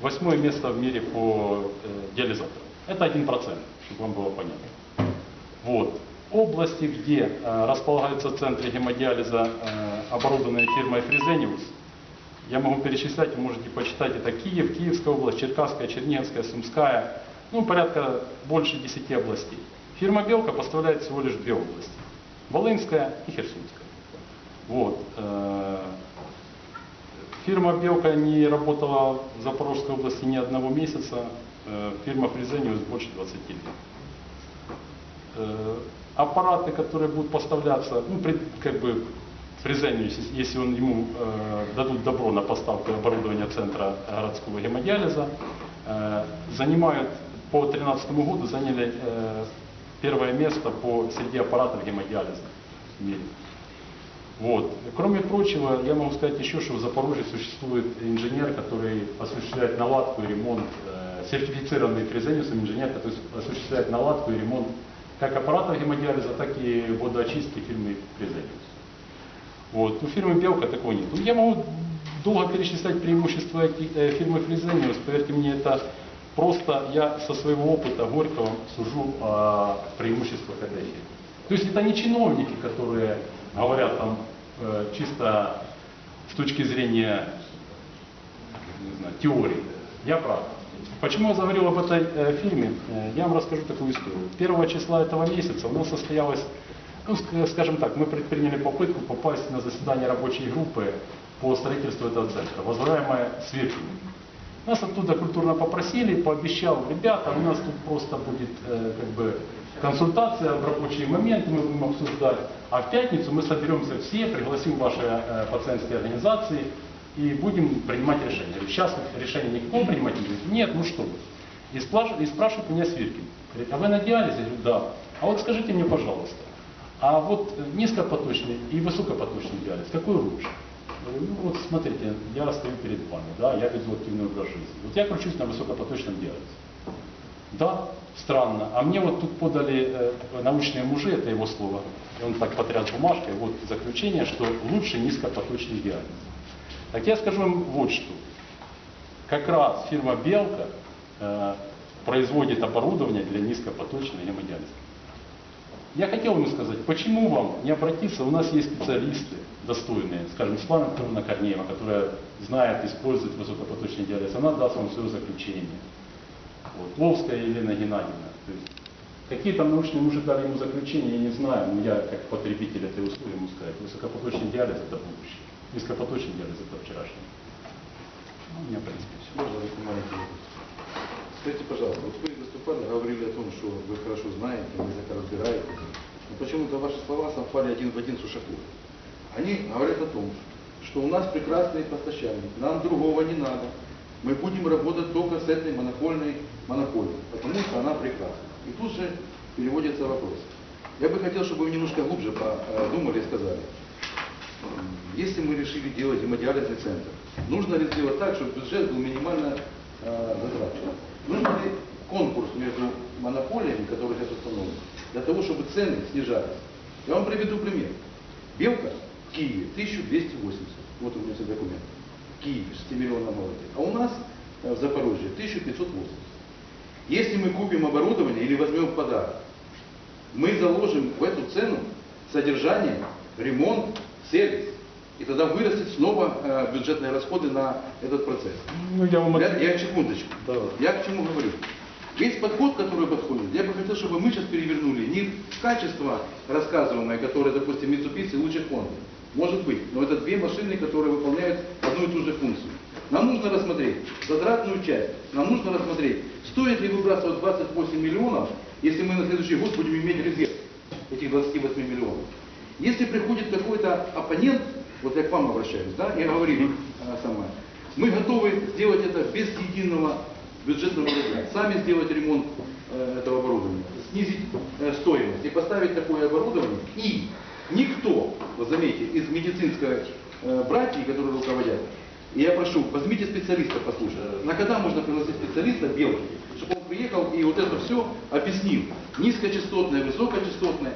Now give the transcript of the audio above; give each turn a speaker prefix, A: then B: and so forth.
A: Восьмое место в мире по э, диализаторам. Это 1%, чтобы вам было понятно. Вот. Области, где э, располагаются центры гемодиализа, э, оборудованные фирмой Фрезениус, я могу перечислять, вы можете почитать, это Киев, Киевская область, Черкасская, Черниговская, Сумская, ну, порядка больше 10 областей. Фирма Белка поставляет всего лишь две области. Волынская и Херсонская. Вот. э, Фирма Белка не работала в Запорожской области ни одного месяца. Э, Фирма Фрезениус больше 20 лет. Э, Аппараты, которые будут поставляться, ну, как бы Фрезениус, если- он ему э, дадут добро на поставку оборудования центра городского гемодиализа, занимают по 2013 году заняли первое место по среди аппаратов гемодиализа в мире. Вот. Кроме прочего, я могу сказать еще, что в Запорожье существует инженер, который осуществляет наладку и ремонт, э, сертифицированный фрезениусом инженер, который осуществляет наладку и ремонт как аппаратов гемодиализа, так и водоочистки фирмы Фрезениус. Вот. У фирмы Белка такого нет. Ну, Я могу долго перечислять преимущества э, фирмы Фрезениус. Поверьте мне, это просто я со своего опыта Горького сужу о преимуществах этой фирмы. То есть это не чиновники, которые говорят там э, чисто с точки зрения не знаю, теории. Я прав. Почему я заговорил об этой э, фильме? Э, я вам расскажу такую историю. Первого числа этого месяца у нас состоялось, ну, ск- скажем так, мы предприняли попытку попасть на заседание рабочей группы по строительству этого центра, возглавляемое Сверкиным. Нас оттуда культурно попросили, пообещал, ребята, у нас тут просто будет э, как бы консультация в рабочие моменты, мы будем обсуждать. А в пятницу мы соберемся все, пригласим ваши э, пациентские организации и будем принимать. Говорю, Сейчас решение никто принимать не будет. Нет, ну что. И, сплаш- и спрашивает меня Свиркин. Говорит, а вы на диализе? Я говорю, да. А вот скажите мне, пожалуйста, а вот низкопоточный и высокопоточный диализ, какой лучше? Ну вот смотрите, я стою перед вами, да, я веду активный образ жизни. Вот я кручусь на высокопоточном диализе. Да, странно. А мне вот тут подали э, научные мужи, это его слово, и он так потряс бумажкой, вот заключение, что лучше низкопоточный диализ. Так я скажу вам вот что. Как раз фирма Белка э, производит оборудование для низкопоточной гемодиализа. Я хотел ему сказать, почему вам не обратиться, у нас есть специалисты достойные, скажем, Светлана Петровна Корнеева, которая знает использовать высокопоточный диализ, она даст вам свое заключение. Вот. Ловская Елена Геннадьевна. Какие там научные мужи дали ему заключение, я не знаю, но я как потребитель этой услуги ему сказать, высокопоточный диализ это будущее, низкопоточный диализ это вчерашний. Ну, у меня в принципе все.
B: Можно маленький вопрос? Скажите, пожалуйста, вот вы выступали, говорили о том, что вы хорошо знаете, вы это разбираетесь. Но почему-то ваши слова совпали один в один с Ушаковым. Они говорят о том, что у нас прекрасный поставщик, нам другого не надо. Мы будем работать только с этой монопольной монополией, потому что она прекрасна. И тут же переводится вопрос. Я бы хотел, чтобы вы немножко глубже подумали и сказали. Если мы решили делать гемодиализный центр, нужно ли сделать так, чтобы бюджет был минимально э, затрачен? Нужен ли конкурс между монополиями, которые сейчас установлены, для того, чтобы цены снижались? Я вам приведу пример. Белка в Киеве 1280. Вот у меня все документы. В Киеве 6 миллионов молодых. А у нас э, в Запорожье 1580. Если мы купим оборудование или возьмем в подарок, мы заложим в эту цену содержание, ремонт, сервис. И тогда вырастет снова э, бюджетные расходы на этот процесс.
A: Ну, я вам
B: Я, я секундочку.
A: Да.
B: Я к чему говорю? Весь подход, который подходит, я бы хотел, чтобы мы сейчас перевернули не качество рассказываемое, которое, допустим, Mitsubishi лучше Honda. Может быть, но это две машины, которые выполняют одну и ту же функцию. Нам нужно рассмотреть затратную часть. Нам нужно рассмотреть, стоит ли выбрасывать 28 миллионов, если мы на следующий год будем иметь резерв этих 28 миллионов. Если приходит какой-то оппонент, вот я к вам обращаюсь, да, и говорили а, самое, мы готовы сделать это без единого бюджетного рубля, сами сделать ремонт э, этого оборудования, снизить э, стоимость и поставить такое оборудование. И никто, вот заметьте, из медицинской э, братьи, которые руководят, я прошу, возьмите специалиста послушать. На когда можно пригласить специалиста белки, чтобы он приехал и вот это все объяснил. Низкочастотное, высокочастотное.